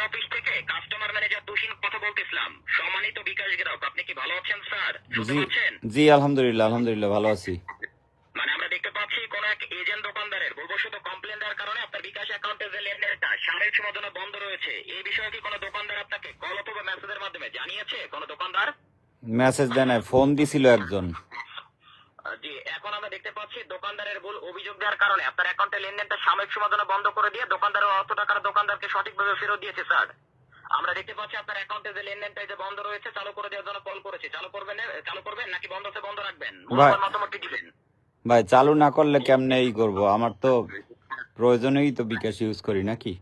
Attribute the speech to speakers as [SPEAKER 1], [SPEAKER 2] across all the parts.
[SPEAKER 1] Office থেকে customer manager তুষিন কথা বলতেছিলাম। সম্মানিত বিকাশ গ্রাহক আপনি কি ভালো আছেন স্যার?
[SPEAKER 2] জি জি আলহামদুলিল্লাহ আলহামদুলিল্লাহ ভালো আছি।
[SPEAKER 1] মানে আমরা দেখতে পাচ্ছি কোন এক এজেন্ট দোকানদারের ভুলবশত কমপ্লেন দেওয়ার কারণে আপনার বিকাশ অ্যাকাউন্টের যে লেনদেনটা সাময়িক সময়ের জন্য বন্ধ রয়েছে। এই বিষয়ে কি কোনো দোকানদার আপনাকে কল অথবা মেসেজের মাধ্যমে জানিয়েছে? কোনো দোকানদার?
[SPEAKER 2] মেসেজ দেয় ফোন দিছিল একজন
[SPEAKER 1] আহ, জি এখন আমরা দেখতে পাচ্ছি দোকানদারের ভুল অভিযোগ দেওয়ার কারণে। আপনার অ্যাকাউন্টে লেনদেনটা সাময়িক জন্য বন্ধ করে দিয়ে দোকানদারের অর্থ টাকার দোকানদারকে সঠিকভাবে ফেরত দিয়েছে স্যার। আমরা দেখতে পাচ্ছি আপনার অ্যাকাউন্টে যে লেনদেনটা যে বন্ধ রয়েছে চালু করে দেওয়ার জন্য কল করেছি। চালু করবেন চালু করবেন নাকি বন্ধ আছে বন্ধ রাখবেন?
[SPEAKER 2] ভাই-
[SPEAKER 1] মতামত দিবেন।
[SPEAKER 2] ভাই চালু না করলে কেমনে এই করব? আমার তো প্রয়োজনেই তো বিকাশ ইউজ করি নাকি?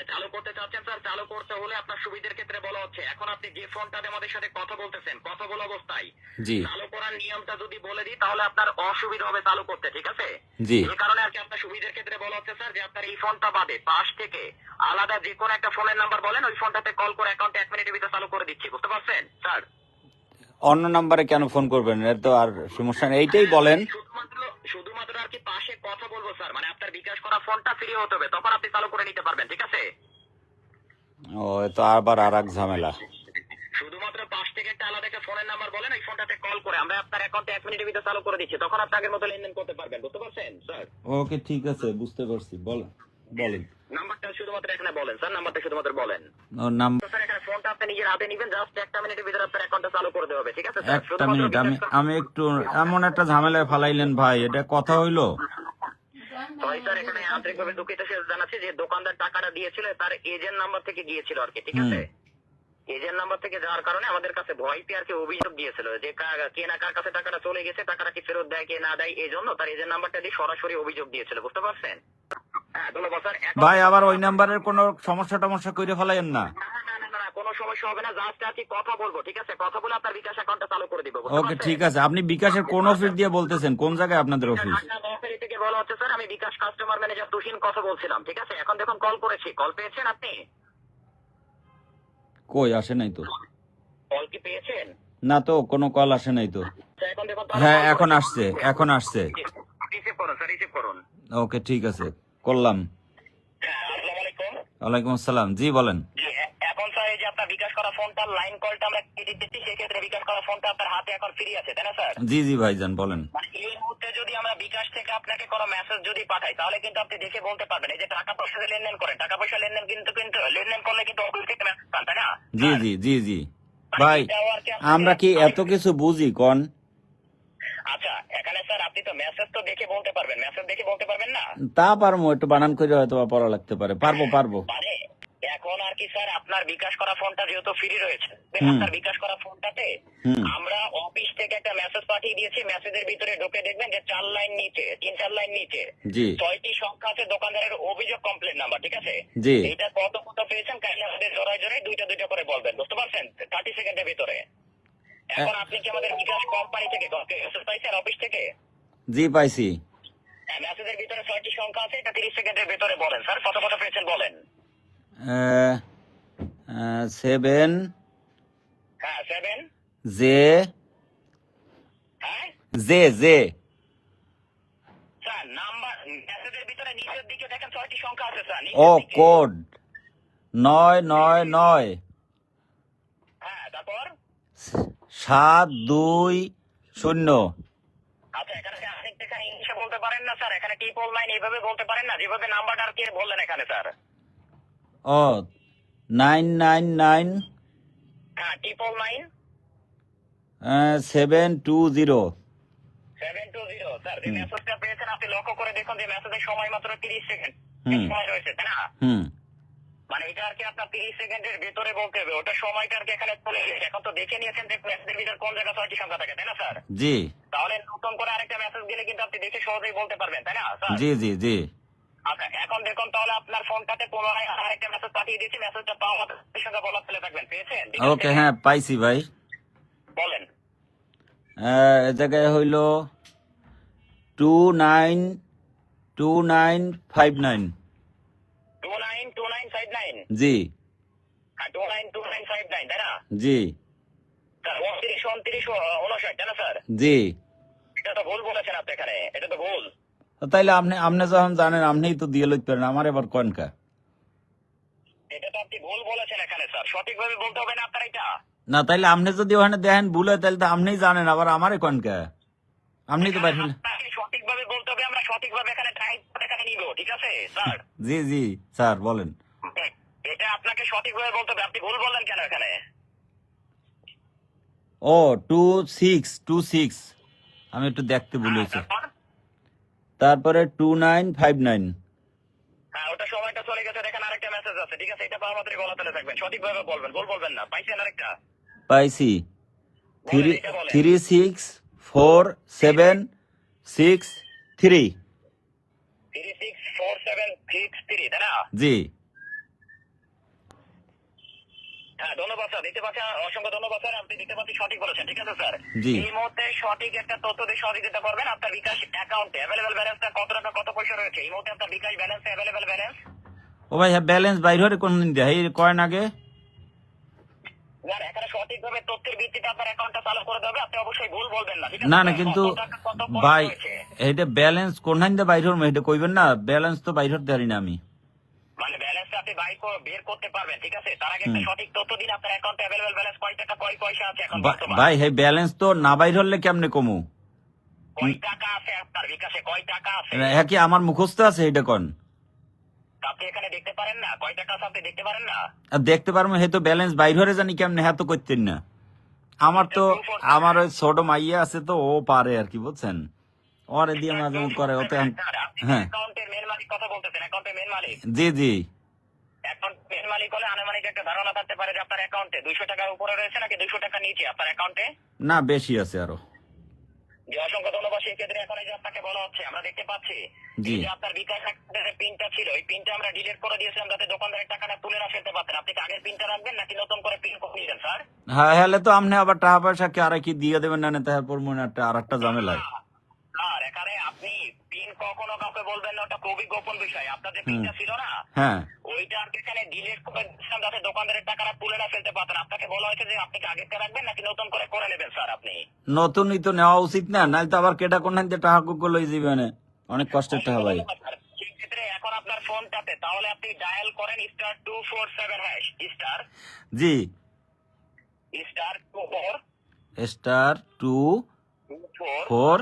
[SPEAKER 1] মানে চালু করতে চাচ্ছেন স্যার চালু করতে হলে আপনার সুবিধার ক্ষেত্রে বলা হচ্ছে। এখন আপনি যে ফোনটাতে আমাদের সাথে কথা বলতেছেন কথা বলা অবস্থায়
[SPEAKER 2] জি।
[SPEAKER 1] চালু করার নিয়মটা যদি বলে দিই তাহলে আপনার অসুবিধা হবে চালু করতে ঠিক আছে?
[SPEAKER 2] জি।
[SPEAKER 1] এই কারণে আর কি আপনার সুবিধার ক্ষেত্রে বলা হচ্ছে স্যার যে আপনার এই ফোনটা বাদে পাশ থেকে আলাদা যে কোনো একটা ফোনের নাম্বার বলেন ওই ফোনটাতে কল করে অ্যাকাউন্ট এক মিনিটের ভিতরে চালু করে দিচ্ছি বুঝতে পারছেন স্যার
[SPEAKER 2] অন্য নাম্বারে কেন ফোন করবেন? এর তো আর সমস্যা নেই। এইটাই বলেন।
[SPEAKER 1] শুধুমাত্র আর কি পাশে কথা বলব স্যার। মানে আপনার বিকাশ করা ফোনটা ফ্রি হতে হবে তখন আপনি চালু করে নিতে পারবেন ঠিক আছে?
[SPEAKER 2] ও তো আবার আর এক ঝামেলা।
[SPEAKER 1] শুধুমাত্র পাশ থেকে একটা আলাদা একটা ফোনের নাম্বার বলেন ওই ফোনটাতে কল করে। আমরা আপনার অ্যাকাউন্টে এক মিনিটের ভিতরে চালু করে দিচ্ছি। তখন আপনি আগের মতো লেনদেন করতে পারবেন বুঝতে পারছেন স্যার?
[SPEAKER 2] ওকে ঠিক আছে বুঝতে পারছি বলেন। বলেন।
[SPEAKER 1] নাম্বারটা শুধুমাত্র এখানে বলেন স্যার নাম্বারটা শুধুমাত্র বলেন। স্যার এখানে ফোনটা আপনি নিজের হাতে নিবেন জাস্ট একটা মিনিটের ভিতরে আপনার অ্যাকাউন্টটা চালু করে দেওয়া হবে ঠিক আছে স্যার?
[SPEAKER 2] একটা মিনিট আমি আমি একটু এমন একটা ঝামেলায় ফালাইলেন ভাই এটা কথা হইল?
[SPEAKER 1] স্যার এখানে আন্তরিকভাবে দুঃখিত সে জানাচ্ছি যে দোকানদার টাকাটা দিয়েছিল তার এজেন্ট নাম্বার থেকে গিয়েছিল আর কি ঠিক আছে? এজেন্ট নাম্বার থেকে যাওয়ার কারণে আমাদের কাছে ভয় পেয়ে আর কি অভিযোগ দিয়েছিল যে কা- কে না কার কাছে টাকাটা চলে গেছে টাকাটা কি ফেরত দেয় কে না দেয় এই জন্য তার এজেন্ট নাম্বারটা দিয়ে সরাসরি অভিযোগ দিয়েছিল বুঝতে পারছেন হ্যাঁ ধন্যবাদ স্যার এখন-
[SPEAKER 2] ভাই আবার ওই নাম্বারের কোনো সমস্যা টমস্যা করে ফেলাইয়েন না।
[SPEAKER 1] না, না, না, না, না, কোনো সমস্যা হবে না জাস্ট আর কথা বলব ঠিক আছে? কথা বলে আপনার বিকাশ অ্যাকাউন্টটা চালু করে দিব
[SPEAKER 2] ওকে ঠিক আছে। আপনি বিকাশের কোন অফিস দিয়ে বলতেছেন? কোন জায়গায় আপনাদের অফিস
[SPEAKER 1] থেকে বলা হচ্ছে স্যার আমি বিকাশ কাস্টমার ম্যানেজার তুষিন কথা বলছিলাম ঠিক আছে? এখন দেখুন কল করেছি। কল পেয়েছেন আপনি?
[SPEAKER 2] কই আসে নাই তো।
[SPEAKER 1] কল কি পেয়েছেন?
[SPEAKER 2] না তো কোনো কল আসে নাই তো।
[SPEAKER 1] আচ্ছা,
[SPEAKER 2] হ্যাঁ এখন আসছে এখন আসছে।
[SPEAKER 1] রিসিভ করুন স্যার রিসিভ করুন।
[SPEAKER 2] ওকে ঠিক আছে। করলাম।
[SPEAKER 1] হ্যাঁ
[SPEAKER 2] ওয়ালাইকুম আসসালাম। জি বলেন।
[SPEAKER 1] জি এখন স্যার এই যে আপনার বিকাশ করা ফোনটা লাইন কলটা আমরা কেটে দিচ্ছি সেক্ষেত্রে বিকাশ করা ফোনটা আপনার হাতে এখন ফ্রি আছে তাই না স্যার?
[SPEAKER 2] জি জি ভাইজান বলেন।
[SPEAKER 1] মানে এই মুহূর্তে যদি আমরা বিকাশ থেকে আপনাকে কোনো মেসেজ যদি পাঠাই তাহলে কিন্তু আপনি দেখে বলতে পারবেন এই যে টাকা পয়সা লেনদেন করেন টাকা পয়সা লেনদেন কিন্তু কিন্তু লেনদেন করলে কিন্তু অফিস থেকে মেসেজ পান তাই না?
[SPEAKER 2] জি জি জি জি। ভাই আমরা কি এত কিছু বুঝি কন?
[SPEAKER 1] আচ্ছা এখানে স্যার আপনি তো মেসেজ তো দেখে বলতে পারবেন। মেসেজ দেখে বলতে পারবেন না?
[SPEAKER 2] তা পারব একটু বানান করে হয়তো পড়া লাগতে পারে। পারব পারব।
[SPEAKER 1] মানে এখন আর কি স্যার আপনার বিকাশ করা ফোনটা যেহেতু ফ্রি রয়েছে আপনার বিকাশ করা ফোনটাতে আমরা অফিস থেকে একটা মেসেজ পাঠিয়ে দিয়েছি মেসেজের ভিতরে ঢুকে দেখবেন যে চার লাইন নিচে তিন চার লাইন নিচে ছয়টি সংখ্যা আছে দোকানদারের অভিযোগ কমপ্লেন নাম্বার ঠিক আছে?
[SPEAKER 2] জি।
[SPEAKER 1] এইটা কত কত পেয়েছেন কাইন্ডলি আমাদের জোড়ায় জোড়ায় দুইটা দুইটা করে বলবেন বুঝতে পারছেন? থার্টি সেকেন্ডের ভিতরে। এখন আপনি কি আমাদের বিকাশ কোম্পানি থেকে পাইছেন অফিস থেকে?
[SPEAKER 2] জি পাইছি।
[SPEAKER 1] হ্যাঁ মেসেজের ভিতরে ছয়টি সংখ্যা আছে এটা তিরিশ সেকেন্ডের ভিতরে বলেন স্যার। কত কত পেয়েছেন বলেন?
[SPEAKER 2] সেভেন
[SPEAKER 1] হ্যাঁ সেভেন
[SPEAKER 2] জে
[SPEAKER 1] হ্যাঁ?
[SPEAKER 2] জে জে
[SPEAKER 1] স্যার নাম্বার মেসেজের ভিতরে নিচের দিকে দেখেন ছয়টি সংখ্যা আছে স্যার
[SPEAKER 2] ও কোড নয় নয় নয়।
[SPEAKER 1] হ্যাঁ তারপর?
[SPEAKER 2] সাত দুই শূন্য।
[SPEAKER 1] আচ্ছা এখানে আপনি ইংলিশে বলতে পারেন না স্যার? এখানে এইভাবে বলতে পারেন না যেভাবে নাম্বারটা আর কি বললেন এখানে স্যার?
[SPEAKER 2] ও নাইন নাইন নাইন।
[SPEAKER 1] হ্যাঁ
[SPEAKER 2] seven two zero.
[SPEAKER 1] Seven two zero sir যে মেসেজটা পেয়েছেন আপনি লক্ষ্য করে দেখুন যে মেসেজের সময় মাত্র তিরিশ সেকেন্ড। সময় রয়েছে তাই না?
[SPEAKER 2] হুম।
[SPEAKER 1] মানে এটা আর কি আপনার তিরিশ সেকেন্ডের ভিতরে বলতে হবে ওটা সময়টা আর কি এখানে চলে গেছে এখন তো দেখে নিয়েছেন যে মেসেজের ভিতরে কোন জায়গায় ছয়টি সংখ্যা থাকে তাই না স্যার?
[SPEAKER 2] জি।
[SPEAKER 1] তাহলে নতুন করে আরেকটা মেসেজ গেলে কিন্তু আপনি দেখে সহজেই বলতে পারবেন তাই না স্যার?
[SPEAKER 2] জি জি জি।
[SPEAKER 1] আচ্ছা এখন দেখুন তাহলে আপনার ফোনটাতে পুনরায় আরেকটা মেসেজ পাঠিয়ে দিয়েছি মেসেজটা পাওয়া সঙ্গে বলা ফেলে থাকবেন পেয়েছেন?
[SPEAKER 2] ওকে হ্যাঁ পাইছি ভাই।
[SPEAKER 1] বলেন।
[SPEAKER 2] এ জায়গায় হইল two nine two nine five nine
[SPEAKER 1] two nine two nine five nine
[SPEAKER 2] জি।
[SPEAKER 1] হ্যাঁ
[SPEAKER 2] জি। জি। তাইলে আপনি আপনি যখন জানেন আপনিই তো দিয়ে লইতে পারেন আমার এবার কনকা
[SPEAKER 1] এটা তো আপনি ভুল বলেছেন এখানে স্যার সঠিকভাবে বলতে হবে না আপনার এটা।
[SPEAKER 2] না তাইলে আপনি যদি ওখানে দেখেন ভুলে তাহলে তো আপনিই জানেন আবার আমারে কোন কে? আপনি তো
[SPEAKER 1] আপনাকে সঠিকভাবে বলতে হবে আমরা সঠিকভাবে এখানে টাইপ নিব ঠিক আছে স্যার?
[SPEAKER 2] জি জি স্যার বলেন।
[SPEAKER 1] এটা আপনাকে সঠিকভাবে বলতে হবে। আপনি ভুল বললেন কেন এখানে?
[SPEAKER 2] ও টু সিক্স টু সিক্স আমি একটু দেখতে ভুলেছি
[SPEAKER 1] তারপরে?
[SPEAKER 2] টু নাইন ফাইভ নাইন
[SPEAKER 1] হ্যাঁ ওটা সময়টা চলে গেছে। দেখেন আরেকটা মেসেজ আছে ঠিক আছে? এটা পাওয়া মাত্রই গলা তুলে থাকবেন। সঠিকভাবে বলবেন ভুল বলবেন না। পাইছেন আরেকটা?
[SPEAKER 2] পাইছি। Three six four seven six three
[SPEAKER 1] three six four seven six three তাই না?
[SPEAKER 2] জি।
[SPEAKER 1] হ্যাঁ ধন্যবাদ স্যার। দিতে পারছি অসংখ্য ধন্যবাদ স্যার। আপনি দিতে পারছি সঠিক বলেছেন ঠিক আছে স্যার? এই মুহূর্তে সঠিক একটা তথ্য দিয়ে সহযোগিতা করবেন আপনার বিকাশ অ্যাকাউন্টে অ্যাভেলেবেল ব্যালেন্সটা কত টাকা কত পয়সা রয়েছে? এই মুহূর্তে আপনার বিকাশ ব্যালেন্স অ্যাভেলেবেল ব্যালেন্স
[SPEAKER 2] ও ভাই হ্যাঁ ব্যালেন্স বাইর কোন দিন দেয়? কয়েন আগে।
[SPEAKER 1] সঠিকভাবে তথ্যের ভিত্তিতে আপনার অ্যাকাউন্টটা চালু করে দেবে। আপনি অবশ্যই ভুল বলবেন না
[SPEAKER 2] না না কিন্তু ভাই? এইটা ব্যালেন্স কোন বাইর এটা কইবেন না ব্যালেন্স তো বাইর হতে পারি না আমি।
[SPEAKER 1] মানে ব্যালেন্সটা আপনি বাই বের করতে পারবেন ঠিক আছে? তার আগে একটা সঠিক তথ্য দিন আপনার অ্যাকাউন্টে ব্যালেন্স কয় টাকা কয় পয়সা আছে এখন
[SPEAKER 2] ভাই হ্যাঁ ব্যালেন্স তো না বাইর হলে কেমনে কমু?
[SPEAKER 1] কয় টাকা আছে আপনার বিকাশে? কয় টাকা আছে?
[SPEAKER 2] হ্যাঁ কি আমার মুখস্থ আছে এটা কোন?
[SPEAKER 1] আপনি এখানে দেখতে পারেন না? কয় টাকা আছে আপনি দেখতে পারেন না?
[SPEAKER 2] দেখতে পারব হে তো ব্যালেন্স বাইর হরে জানি কেমনে হ্যাঁ তো করতেন না। আমার তো আমার ওই ছোট মাইয়া আছে তো ও পারে আর কি বুঝছেন? ওরে দিয়ে মাঝে মধ্যে করে ওতে হ্যাঁ। জি জি।
[SPEAKER 1] অ্যাকাউন্ট মেন মালিক হলে আনুমানিক একটা ধারণা থাকতে পারে যে আপনার অ্যাকাউন্টে দুইশো টাকার উপরে রয়েছে নাকি দুইশো টাকা নিচে আপনার অ্যাকাউন্টে
[SPEAKER 2] না বেশি আছে আরও।
[SPEAKER 1] যে অসংখ্য ধন্যবাদ। সেই ক্ষেত্রে এখন এই যে আপনাকে বলা হচ্ছে আমরা দেখতে পাচ্ছি। যে আপনার বিকাশ অ্যাকাউন্টের পিনটা ছিল ওই পিনটা আমরা ডিলিট করে দিয়েছিলাম যাতে দোকানদারের টাকাটা তুলে না ফেলতে পারতেন। আপনি কি আগের পিনটা রাখবেন নাকি নতুন করে পিন করে নিলেন স্যার?
[SPEAKER 2] হ্যাঁ হলে তো আপনি আবার টাকা পয়সা কে আর কি দিয়ে দেবেন না তারপর মনে একটা আর একটা ঝামেলায়
[SPEAKER 1] এখানে আপনি পিন কখনো কাউকে বলবেন না ওটা খুবই গোপন বিষয়। আপনার যে পিনটা ছিল না
[SPEAKER 2] হ্যাঁ।
[SPEAKER 1] ওইটা আর এখানে ডিলিট করে দিয়েছিলাম যাতে দোকানদারের টাকাটা তুলে না ফেলতে পারতেন। আপনাকে বলা হয়েছে যে আপনি আগেরটা রাখবেন নাকি নতুন করে করে নেবেন স্যার আপনি?
[SPEAKER 2] নতুনই তো নেওয়া উচিত না নাহলে তো আবার কেটা কোন টাকা কুকুর লই যাবে না অনেক কষ্টের টাকা ভাই।
[SPEAKER 1] এখন আপনার ফোনটাতে তাহলে আপনি ডায়াল করেন star two four seven hash star
[SPEAKER 2] জি।
[SPEAKER 1] Star two four
[SPEAKER 2] star two
[SPEAKER 1] four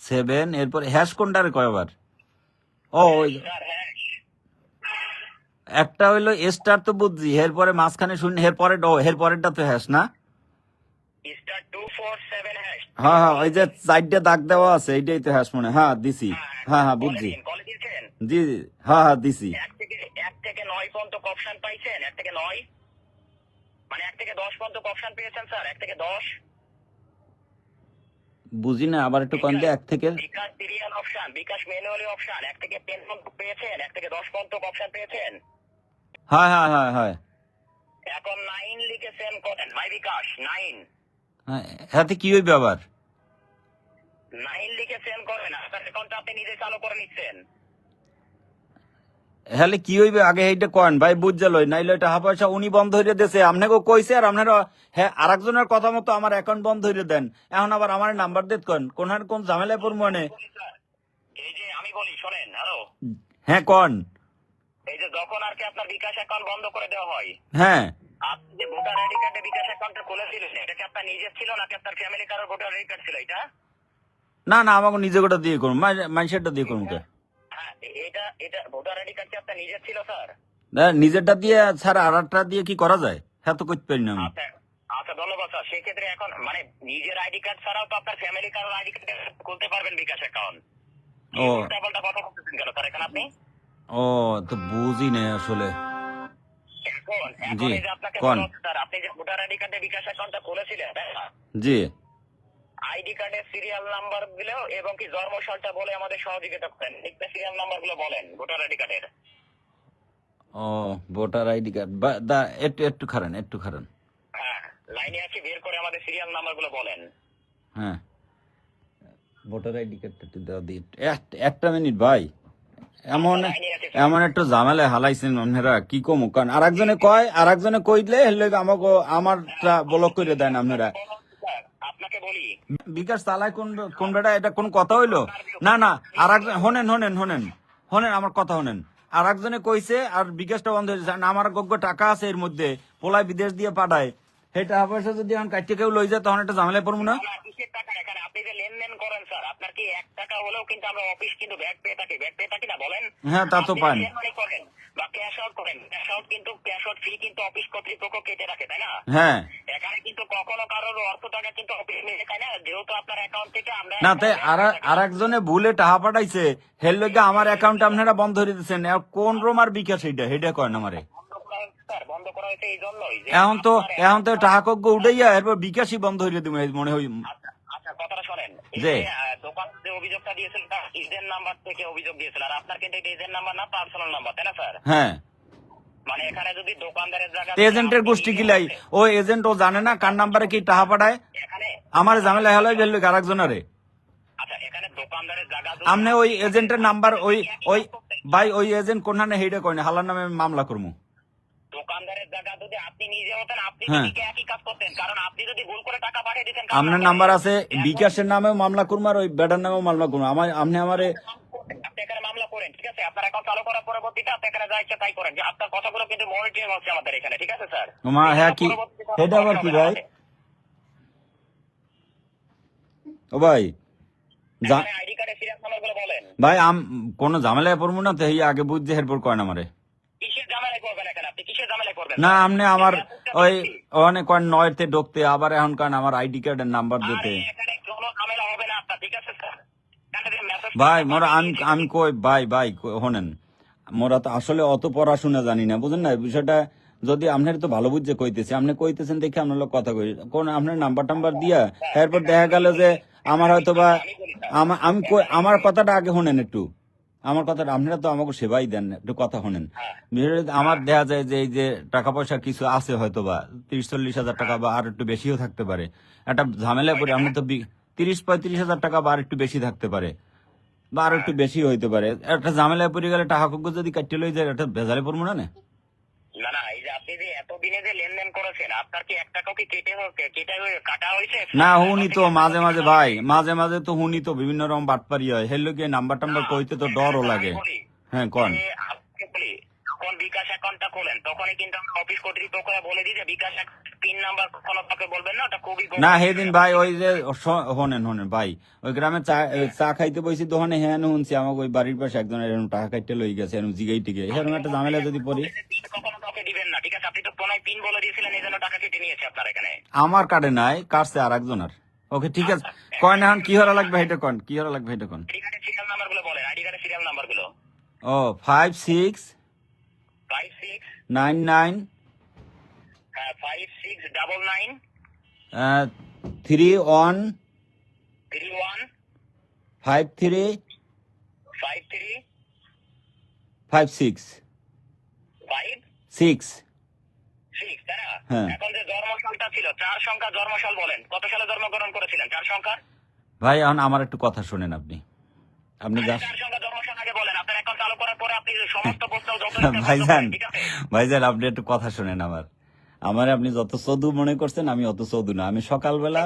[SPEAKER 1] seven
[SPEAKER 2] এরপর হ্যাশ কোনটারে কয়বার ও ওই একটা হইল স্টার তো বুঝছি এরপরে মাঝখানে শুনি এরপরে ও এর পরেরটা তো হ্যাশ না? হ্যাঁ হ্যাঁ ওই যে চারটে দাগ দেওয়া আছে এইটাই তো হ্যাশ মনে হ্যাঁ। দিছি। হ্যাঁ হ্যাঁ বুঝছি। জি জি, হ্যাঁ হ্যাঁ দিছি।
[SPEAKER 1] থেকে থেকে নয় পর্যন্ত অপশন পাইছেন? এক থেকে নয়? মানে এক থেকে দশ পর্যন্ত অপশন পেয়েছেন স্যার এক থেকে দশ?
[SPEAKER 2] বুঝি না আবার একটু কম এক থেকে।
[SPEAKER 1] BKash serial option bKash manually option এক থেকে টেন পেয়েছেন এক থেকে দশ পর্যন্ত অপশন পেয়েছেন।
[SPEAKER 2] হ্যাঁ হ্যাঁ হ্যাঁ হ্যাঁ।
[SPEAKER 1] এখন নাইন লিখে সেন্ড করেন মাই বিকাশ নাইন
[SPEAKER 2] হ্যাঁ হাতে কি হইবে আবার
[SPEAKER 1] নাইন লিখে সেন্ড করেন আপনার অ্যাকাউন্টটা আপনি নিজে চালু করে নিচ্ছেন।
[SPEAKER 2] হ্যালে কি হইবে? আগে এইটা কন ভাই বুঝছে লই নাইলে এটা হাফ পয়সা উনি বন্ধ হইরে দেছে। আপনাকে কইছে আর আপনারা হ্যাঁ আরেকজনের কথা মতো আমার অ্যাকাউন্ট বন্ধ হইরে দেন। এখন আবার আমার নাম্বার দিত কন কোন হার কোন ঝামেলায় পড়ব মানে
[SPEAKER 1] এই যে আমি বলি শোনেন হ্যালো
[SPEAKER 2] হ্যাঁ কন
[SPEAKER 1] এই যে যখন আর কি আপনার বিকাশ অ্যাকাউন্ট বন্ধ করে দেওয়া হয়
[SPEAKER 2] হ্যাঁ।
[SPEAKER 1] আপনি যে ভোটার আইডি কার্ডে বিকাশ অ্যাকাউন্টটা খুলেছিলেন এটা কি আপনার নিজের ছিল নাকি আপনার ফ্যামিলি কারোর ভোটার আইডি কার্ড ছিল এটা?
[SPEAKER 2] না না আমাকে নিজে গোটা দিয়ে করুন মানুষেরটা দিয়ে করুন
[SPEAKER 1] এটা এটা ভোটার আইডি কার্ড কি আপনার নিজের ছিল স্যার?
[SPEAKER 2] না, নিজেরটা দিয়ে ছাড়া আর একটা দিয়ে কি করা যায়? হ্যাঁ তো করতে পারি না আমি।
[SPEAKER 1] আচ্ছা আচ্ছা ধন্যবাদ স্যার। সেক্ষেত্রে এখন মানে নিজের আইডি কার্ড ছাড়াও তো আপনার ফ্যামিলি কারোর আইডি কার্ড খুলতে পারবেন বিকাশ অ্যাকাউন্ট
[SPEAKER 2] ও।
[SPEAKER 1] উল্টা কথা বলতেছেন কেন স্যার এখন আপনি?
[SPEAKER 2] ও তো বুঝি না আসলে।
[SPEAKER 1] এখন এখন
[SPEAKER 2] জি,
[SPEAKER 1] এই যে আপনাকে? স্যার আপনি যে ভোটার আইডি কার্ডে বিকাশ অ্যাকাউন্টটা খুলেছিলেন না?
[SPEAKER 2] জি।
[SPEAKER 1] আইডি কার্ডের সিরিয়াল নাম্বারগুলো এবং কি জন্ম সালটা বলে আমাদের সহযোগিতা করেন। একটা সিরিয়াল নাম্বারগুলো বলেন ভোটার আইডি কার্ডের
[SPEAKER 2] ও ভোটার আইডি কার্ড দা একটু একটু খারান একটু খারান
[SPEAKER 1] হ্যাঁ লাইনে আছে বের করে আমাদের সিরিয়াল নাম্বারগুলো বলেন।
[SPEAKER 2] হ্যাঁ। ভোটার আইডি কার্ডটা একটু দিই একটা মিনিট ভাই। এমন এমন একটু ঝামেলায় হালাইছেন আপনারা কি কম? কারণ আর একজনে কয় আর একজনে কইলে হলে আমাকে আমারটা ব্লক করে দেন আপনারা। বিকাশ চালায় কোন কোন বেটা এটা কোন কথা হইল? না না আর একজন হনেন হনেন হনেন। হনেন আমার কথা হনেন। আর একজনে কইছে আর বিকাশটা বন্ধ হয়েছে। আমার গগ্য টাকা আছে এর মধ্যে পোলায় বিদেশ দিয়ে পাঠায়। সেই টাকা পয়সা যদি এখন কাটতে কেউ লই যায় তখন একটা ঝামেলায় পড়ব না?
[SPEAKER 1] না, কিসের টাকা? এখানে আপনি লেনদেন করেন আপনার কি এক টাকা হলেও কিন্তু আমরা অফিস কিন্তু ব্যাগ পেয়ে থাকি। ব্যাগ পেয়ে থাকি না বলেন?
[SPEAKER 2] হ্যাঁ, তা তো পান। হ্যাঁ।
[SPEAKER 1] কিন্তু কখনো কারোর অর্থ টাকা কিন্তু অফিস মিলে তাই না। যেহেতু আপনার অ্যাকাউন্ট থেকে আমরা
[SPEAKER 2] না তাই আর একজনে ভুলে টাকা পাঠাইছে হের লগে আমার অ্যাকাউন্ট আপনারা বন্ধ করে দিচ্ছেন কোন রোমার বিকাশ এইটা হেটা কয় আমারে
[SPEAKER 1] বন্ধ করা হয়েছে স্যার বন্ধ করা হয়েছে এই জন্যই যে
[SPEAKER 2] এখন তো এখন তো টাকা উঠাইয়া এরপর বিকাশই বন্ধ হইলে তুমি মনে হয়
[SPEAKER 1] আচ্ছা, আচ্ছা কথাটা শোনেন।
[SPEAKER 2] যে?
[SPEAKER 1] দোকান যে অভিযোগটা দিয়েছিল তার নাম্বার থেকে অভিযোগ দিয়েছিল। আর আপনার কিন্তু এটা নাম্বার না পার্সোনাল নাম্বার তাই না স্যার?
[SPEAKER 2] হ্যাঁ।
[SPEAKER 1] মানে এখানে যদি দোকানদারের জায়গা
[SPEAKER 2] এজেন্টের গোষ্ঠী কিলাই ও এজেন্ট ও জানে না কার নাম্বারে কি টাকা পাঠায়? আমার ঝামেলা হলো গেল আরেকজনারে।
[SPEAKER 1] আচ্ছা
[SPEAKER 2] আপনি ওই এজেন্টের নাম্বার ওই ওই ভাই ওই এজেন্ট কোন হেইটা কয় না? হালার নামে মামলা করব
[SPEAKER 1] দোকানদারের জায়গা যদি আপনি নিজে হতেন আপনি
[SPEAKER 2] হ্যাঁ। আপনার নাম্বার আছে বিকাশের নামেও মামলা করব আর ওই বেডার নামেও মামলা করব আমার আপনি আমারে
[SPEAKER 1] করেন ঠিক আছে? আপনার অ্যাকাউন্ট চালু করার পরবর্তীতে আপনি এখানে যা ইচ্ছা তাই করেন। যে আপনার কথাগুলো কিন্তু মনিটরিং হচ্ছে আমাদের এখানে ঠিক আছে স্যার?
[SPEAKER 2] মা হ্যাঁ কি এটা আবার কি ভাই? ও ভাই
[SPEAKER 1] আইডি বলেন।
[SPEAKER 2] ভাই আম কোন ঝামেলায় পড়ব না তো এই আগে বুঝছে এরপর কয় না আমারে। না আপনি আমার ওই অনেক নয়তে ঢুকতে আবার এখন কারণ আমার আইডি কার্ডের নাম্বার দিতে
[SPEAKER 1] আরে, এখানে কোনো ঝামেলা হবে না আপনার ঠিক আছে স্যার এখানে যে message-
[SPEAKER 2] ভাই, মোরা আমি আমি কই, ভাই ভাই শোনেন মোরা তো আসলে অত পড়াশোনা জানি না, বুঝেন না বিষয়টা যদি আপনার তো ভালো বুঝছে কইতেছে, আপনি কইতেছেন দেখে আপনার লোক কথা কই কোন আপনার নাম্বার টাম্বার দিয়া এরপর দেখা গেল যে আমার হয়তো বা আমা- আমি আমার কথাটা আগে শোনেন একটু। আমার কথাটা আপনারা তো আমাকে সেবাই দেন একটু কথা শোনেন আমার দেখা যায় যে এই যে টাকা পয়সা কিছু আছে হয়তো বা তিরিশ, চল্লিশ হাজার টাকা বা আর একটু বেশিও থাকতে পারে। একটা ঝামেলা পড়ে, আপনি তো তিরিশ, পঁয়ত্রিশ হাজার টাকা বা আর একটু বেশি থাকতে পারে। বা আর একটু বেশি হইতে পারে। একটা ঝামেলায় পড়ে গেলে টাকা কুকুর যদি কাটতে লই যায় একটা ভেজালে পড়ব না না?
[SPEAKER 1] না না এই যে আপনি যে এতদিনে যে লেনদেন করেছেন আপনার কি এক টাকাও কি কেটে কেটে হয়ে কাটা হয়েছে
[SPEAKER 2] না হুনি তো মাঝে মাঝে ভাই মাঝে মাঝে তো হুনি তো বিভিন্ন রকম বাটপারি হয়। হেলো গিয়ে নাম্বার টাম্বার কইতে তো ডরও লাগে। হ্যাঁ কন।
[SPEAKER 1] বিকাশ অ্যাকাউন্টটা খোলেন তখনই কিন্তু আমরা অফিস কর্তৃপক্ষরা বলে দিই যে বিকাশ পিন নাম্বার কখনো কাউকে বলবেন না ওটা খুবই।
[SPEAKER 2] না সেদিন ভাই ওই যে শোনেন শোনেন ভাই ওই গ্রামে চা চা খাইতে বসি দোকানে হ্যাঁ শুনছি আমাকে ওই বাড়ির পাশে একজন এরকম টাকা কাটতে লই গেছে এরকম জিগাই টিকে এরকম একটা ঝামেলা যদি পড়ি।
[SPEAKER 1] কখনো কাউকে দিবেন না ঠিক আছে? আপনি তো পিন বলে দিয়েছিলেন এই জন্য টাকা কেটে নিয়েছে আপনার এখানে।
[SPEAKER 2] আমার কার্ডে নাই কাটছে আর একজনের ওকে ঠিক আছে। কয় না এখন কি হরা লাগবে এটা কন? কি হরা লাগবে এটা কন?
[SPEAKER 1] আইডি কার্ডের সিরিয়াল নাম্বারগুলো বলেন আইডি কার্ডের সিরিয়াল নাম্বারগুলো।
[SPEAKER 2] ও five six nine nine
[SPEAKER 1] five six double nine
[SPEAKER 2] three one
[SPEAKER 1] three one
[SPEAKER 2] five three
[SPEAKER 1] five three
[SPEAKER 2] five six
[SPEAKER 1] five
[SPEAKER 2] six
[SPEAKER 1] six তাই না?
[SPEAKER 2] হ্যাঁ।
[SPEAKER 1] এখন যে জন্মসালটা ছিল চার সংখ্যা জন্মসাল বলেন। কত সালে জন্মগ্রহণ করেছিলেন? চার সংখ্যা?
[SPEAKER 2] ভাই এখন আমার একটু কথা শোনেন আপনি। আপনি
[SPEAKER 1] যত
[SPEAKER 2] ভাইজান ভাইজান আপনি একটু কথা শোনেন আমার। আমার আপনি যত চদু মনে করছেন আমি অত চদু না। আমি সকালবেলা